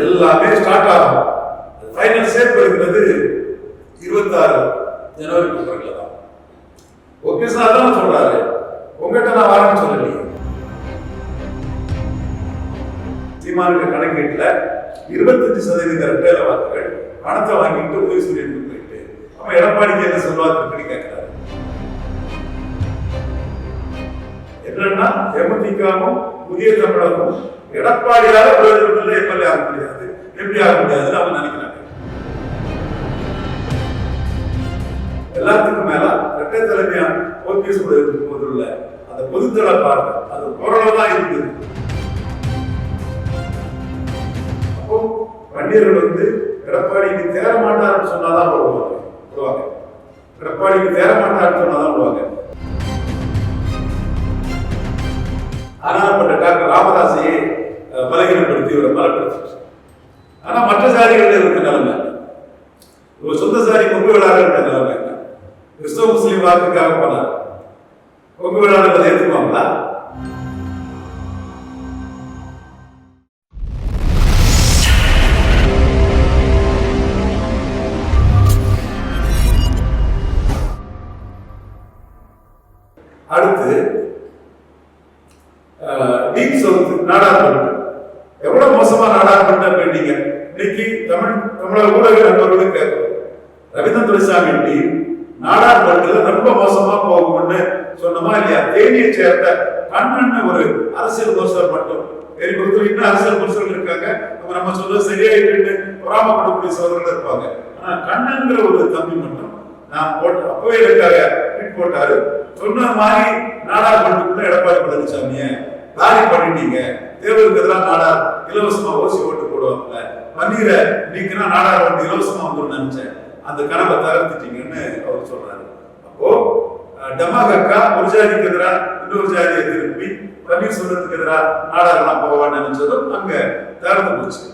எல்லாமே ஸ்டார்ட் ஆகும். Final shape எடுக்கிறது இருபத்தாறு ஜனவரி பிப்ரவரியில் தான். ஓகே சார் தான் சொல்றாரு. உங்ககிட்ட நான் வரேன்னு சொல்லலையே. சீமானுக்கு கணக்கீட்டில் இருபத்தஞ்சு சதவீத ரெட்டையில வாக்குகள் பணத்தை வாங்கிட்டு உதவி சூரியனுக்கு போயிட்டு. அப்ப எடப்பாடிக்கு என்ன சொல்வாக்கு கேட்கிறாரு. என்னன்னா தேமுதிகவும் புதிய தமிழகம் எடப்பாடியால பிரயோஜனம் எம்எல்ஏ ஆக முடியாது. எப்படி ஆக முடியாதுன்னு அவங்க நினைக்கிறாங்க. எல்லாத்துக்கும் மேல இரட்டை தலைமையா ஓபிஎஸ் போதுள்ள அந்த பொதுத்தள பார்வை அது ஓரளவு தான் இருக்குது. அப்போ வன்னியர்கள் வந்து எடப்பாடிக்கு தேர மாட்டார்னு சொன்னாதான் வருவாங்க வருவாங்க எடப்பாடிக்கு தேர மாட்டார்னு சொன்னாதான் வருவாங்க ஆனாப்பட்ட டாக்டர் ராமதாஸையே பலகீனப்படுத்தி இவரை பலப்படுத்தி ஆனா மற்ற சாதிகள் இருக்க நிலைமை ஒரு சொந்த சாதி கொங்கு இருக்க நிலைமை கிறிஸ்தவ முஸ்லீம் வாக்குக்காக போனார் இன்னைக்கு தமிழ் தமிழக ஊடக நண்பர்களுக்கு கேட்கும் ரவீந்திரன் துரைசாமி டீம் நாடாளுமன்றத்தில் ரொம்ப மோசமா போகும்னு சொன்னோமா இல்லையா? தேனியை சேர்ந்த கண்ணன் ஒரு அரசியல் விமர்சகர் மட்டும். பெரிய பொறுத்தவரை இன்னும் அரசியல் விமர்சகர்கள் இருக்காங்க. அவங்க நம்ம சொல்ல சரியாயிட்டு பொறாமப்படக்கூடிய சோதரர்கள் இருப்பாங்க. ஆனா கண்ணன்கிற ஒரு தம்பி மட்டும் நான் போட்டு அப்பவே இருக்காங்க ட்வீட் போட்டாரு. சொன்ன மாதிரி நாடாளுமன்றத்துக்குள்ள எடப்பாடி பழனிசாமியை காலி பண்ணிட்டீங்க. தேர்தலுக்கு எதிராக நாடா இலவசமா ஓசி ஓட்டு போடுவாங்க பன்னீரை நீக்கினா வந்து இலவசமா வந்துடும் நினைச்சேன். அந்த கனவை தகர்த்துட்டீங்கன்னு அவர் சொல்றாரு. அப்போ டமாகக்கா ஒரு ஜாதிக்கு எதிராக இன்னொரு ஜாதியை திருப்பி பன்னீர்செல்வத்துக்கு எதிராக நாடாளுமன்றம் போவான்னு நினைச்சதும் அங்க தகர்ந்து போச்சு.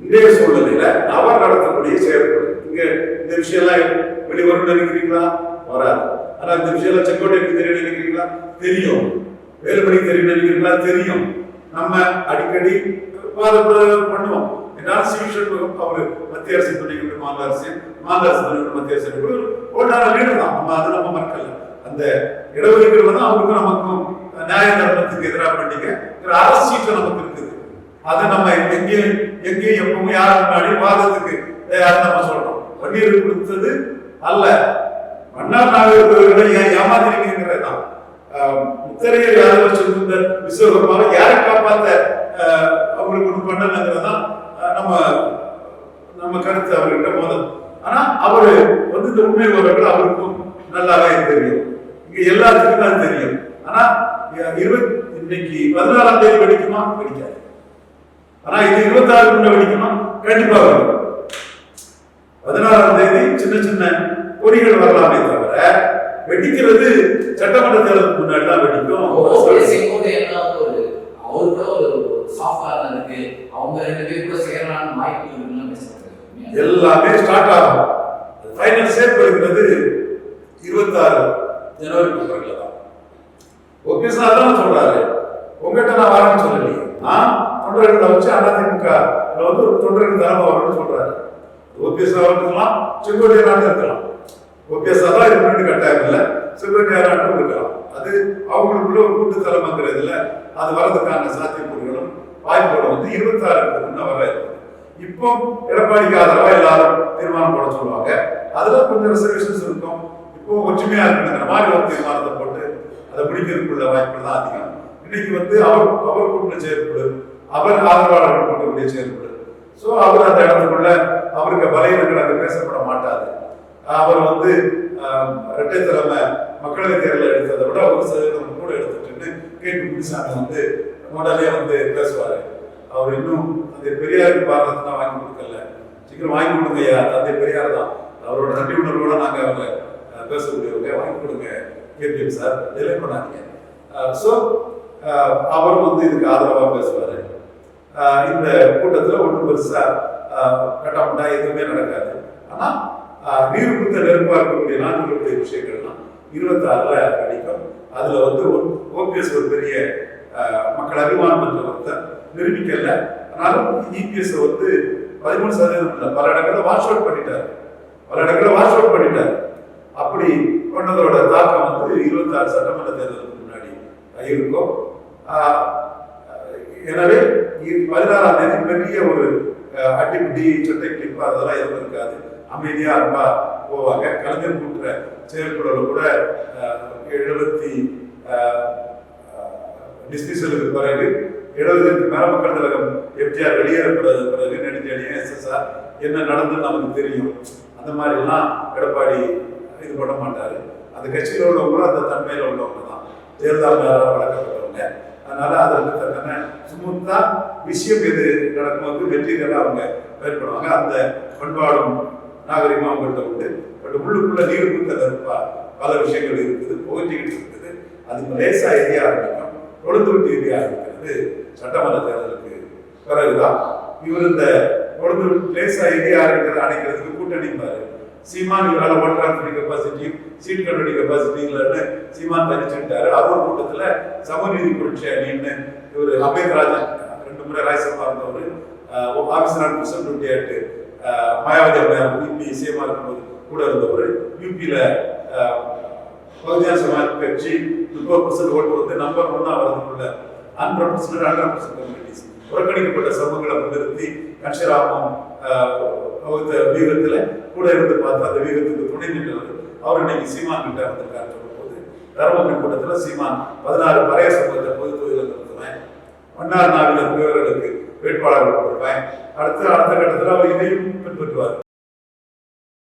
இன்றைய சூழ்நிலையில அவர் நடத்தக்கூடிய செயல்பாடு இங்க இந்த விஷயம்லாம் வெளிவரும் நினைக்கிறீங்களா வராது. ஆனா இந்த விஷயம் செங்கோட்டைக்கு தெரியும் நினைக்கிறீங்களா? தெரியும். வேலுமணிக்கு தெரியும் நினைக்கிறீங்களா? தெரியும். நம்ம அடிக்கடி விவாதம் பண்ணுவோம் என்னால் சிவிஷன் அவரு மத்திய அரசு துணைக்கு மாநில அரசு மாநில அரசு துணைக்கு மத்திய அரசு ஓட்டான லீடர் தான். நம்ம அதை நம்ம மறக்கல. அந்த இடஒதுக்கீடு தான் அவருக்கும் நமக்கும் நியாய தர்மத்துக்கு எதிராக பண்ணிக்கிற அரசு சீட்டு நமக்கு இருக்குது. அதை நம்ம எங்கேயும் எங்கேயும் எப்பவும் யார் முன்னாடி வாதத்துக்கு தயார் நம்ம சொல்றோம். பன்னீர் கொடுத்தது அல்ல. மன்னார் நாகர்களை ஏன் ஏமாத்திருக்கிறது தான் முத்தரையர் யாதவ சொல்லுங்க விஸ்வகர்மாவை யாரை காப்பாத்த ஆஹ், பண்ணலங்கிறது நம்ம நம்ம கருத்து அவர்கிட்ட மோதல் ஆனா அவரு வந்து இந்த உண்மை உறவுகள் அவருக்கும் நல்லாவே தெரியும் இங்க எல்லாத்துக்கும் தான் தெரியும் ஆனா இருபத்தி இன்னைக்கு பதினாறாம் தேதி வெடிக்குமா வெடிக்காது ஆனா இது இருபத்தாறு முன்ன வெடிக்குமா கண்டிப்பா வரும் பதினாறாம் தேதி சின்ன சின்ன பொறிகள் வரலாமே தவிர வெடிக்கிறது சட்டமன்ற தேர்தலுக்கு முன்னாடி தான் வெடிக்கும் செங்கோட்டை எல்லாம் வந்து ஒரு அவரு கூட ஒரு சாஃப்ட்வேர் இருக்கு அவங்க ரெண்டு பேரும் கூட வாய்ப்பு எல்லாமே ஸ்டார்ட் ஆகும். ஃபைனல் ஷேப் எடுக்கிறது இருபத்தாறு ஜனவரி பிப்ரவரியில் தான். ஓகே சார் தான் சொல்றாரு. உங்ககிட்ட நான் வரேன்னு சொல்லலையே. நான் தொண்டர்களை வச்சு அதிமுக வந்து ஒரு தொண்டர்கள் தலைமை வரணும்னு சொல்றாரு. ஓபிஎஸ் இருக்கலாம். செங்கோட்டையர் நாட்டம் இருக்கலாம். ஓபிஎஸ் தான் இருக்கணும்னு கட்டாயம் இல்லை. செங்கோட்டையர் நாட்டம் இருக்கலாம். அது அவங்களுக்குள்ள ஒரு கூட்டு தலைமைங்கிறதுல அது வரதுக்கான சாத்தியக்கூறுகளும் வாய்ப்புகள் வந்து இருபத்தாறுக்கு முன்ன வர இப்போ எடப்பாடிக்கு ஆதரவா எல்லாரும் தீர்மானம் போட சொல்லுவாங்க. அதுல கொஞ்சம் ரிசர்வேஷன்ஸ் இருக்கும். இப்போ ஒற்றுமையா இருக்கணுங்கிற மாதிரி ஒரு தீர்மானத்தை போட்டு அதை முடிக்கிறதுக்குள்ள வாய்ப்புகள் தான் அதிகம். இன்னைக்கு வந்து அவர் அவர் கூட்டின செயற்படு அவர் ஆதரவாளர்கள் கூட்டக்கூடிய செயற்படு. ஸோ அவர் அந்த இடத்துக்குள்ள அவருக்கு பலையினங்கள் அங்கே பேசப்பட மாட்டாது. அவர் வந்து இரட்டை தலைமை மக்களவை தேர்தல் எடுத்ததை விட ஒரு சதவீதம் கூட எடுத்துட்டுன்னு கே பி முனிசாமி வந்து உடனே வந்து பேசுவாரு. அவர் இன்னும் தந்தை பெரியாருக்கு பாரதத்தை தான் வாங்கி கொடுக்கல. சீக்கிரம் வாங்கி கொடுங்க ஐயா தந்தை பெரியார் தான். அவரோட நன்றி உணர்வோட நாங்க அவங்க பேசக்கூடியவங்க வாங்கி கொடுங்க. கேபிஎம் சார் டிலே பண்ணாதீங்க. ஸோ அவரும் வந்து இதுக்கு ஆதரவா பேசுவாரு. அஹ், இந்த கூட்டத்துல ஒன்றும் பெருசா கட்டப்பட்டா எதுவுமே நடக்காது. ஆனா நீர் குத்த நெருப்பாக இருக்கக்கூடிய நாட்டுகளுடைய விஷயங்கள்லாம் இருபத்தாறுல கிடைக்கும் அதுல வந்து ஓபிஎஸ் ஒரு பெரிய மக்கள் அபிமானம் பெற்ற ஒருத்தர் நிரூபிக்கல. ஆனாலும் இபிஎஸ் வந்து பதிமூணு சதவீதம் இல்லை பல இடங்களில் வாஷ் அவுட் பண்ணிட்டார். பல இடங்களில் வாஷ் அவுட் பண்ணிட்டார். அப்படி கொண்டதோட தாக்கம் வந்து இருபத்தாறு சட்டமன்ற தேர்தலுக்கு முன்னாடி இருக்கும். ஆஹ் எனவே பதினாறாம் தேதி பெரிய ஒரு அஹ், சட்டை கிளிப்பா அதெல்லாம் எதுவும் இருக்காது. அமைதியா அன்பா போவாங்க. கலைஞர் கூட்டுற செயற்குழுவில் கூட எழுபத்தி டிஸ்மிசலுக்கு பிறகு எழுபதுக்கு மேல மக்கள் கழகம் எம்ஜிஆர் வெளியேறப்படுறது பிறகு நெடுஞ்செழியன் எஸ்எஸ்ஆர் என்ன நடந்ததுன்னு நமக்கு தெரியும். அந்த மாதிரி எல்லாம் எடப்பாடி இது பண்ண மாட்டார். அந்த கட்சியில் உள்ளவங்களும் அந்த தன்மையில் உள்ளவங்க தான். தேர்தல் வழக்கப்பட்டவங்க அதனால வந்து தக்கன சுமூத்தா விஷயம் எது நடக்கும்போது வெற்றிகளாக அவங்க பயன்படுவாங்க அந்த பண்பாடும் நாகரிகமும் அவங்கள்ட்ட உண்டு. பட் உள்ளுக்குள்ள நீர் இருப்பா பல விஷயங்கள் இருக்குது. போயிட்டுக்கிட்டு இருக்குது. அது லேசாக எரிய ஆரம்பிக்கும். கொழுந்து விட்டு இருக்கிறது சட்டமன்ற தேர்தலுக்கு பிறகுதான். இவர் இந்த கொழுந்து விட்டு ஏரியா இருக்கிறத அணைக்கிறதுக்கு கூட்டணி பாரு. சீமான் இவரால் ஓட் டிரான்ஸ்ஃபர் கெப்பாசிட்டி சீட் கண்டுபிடி கெப்பாசிட்டி இல்லைன்னு சீமான் தனிச்சுட்டாரு அவர் கூட்டத்தில் சமநீதி புரட்சி அணின்னு இவர் அம்பேத்ராஜன் ரெண்டு முறை ராஜ்யசபா இருந்தவர் ஆஃபீஸர் புஷன் டுவெண்ட்டி எட்டு மாயாவதி அம்மையார் யூபி சிஎம்ஆர் இருக்கும்போது கூட இருந்தவர். யூபியில் பகுஜன் சமாஜ் கட்சி முப்பது பர்சன்ட் ஓட்டு வந்து நம்பர் ஒன்னா வரதுக்குள்ள அன்ரெப்ரசன்ட் ஹண்ட்ரட் பர்சன்ட் கம்யூனிட்டிஸ் புறக்கணிக்கப்பட்ட சமூகங்களை முன்னிறுத்தி கன்ஷராமம் வகுத்த வீகத்துல கூட இருந்து பார்த்து அந்த வீகத்துக்கு துணை நின்றவர் அவர் இன்னைக்கு சீமான் கிட்ட வந்திருக்காரு சொல்லும்போது தர்மபுரி கூட்டத்துல சீமான் பதினாறு பழைய சமூகத்தை பொது தொழில நடத்துவேன். மன்னார் நாவில இருக்கிறவர்களுக்கு வேட்பாளர்கள் கொடுப்பேன். அடுத்து அடுத்த கட்டத்தில் அவர் இதையும் பின்பற்றுவார்.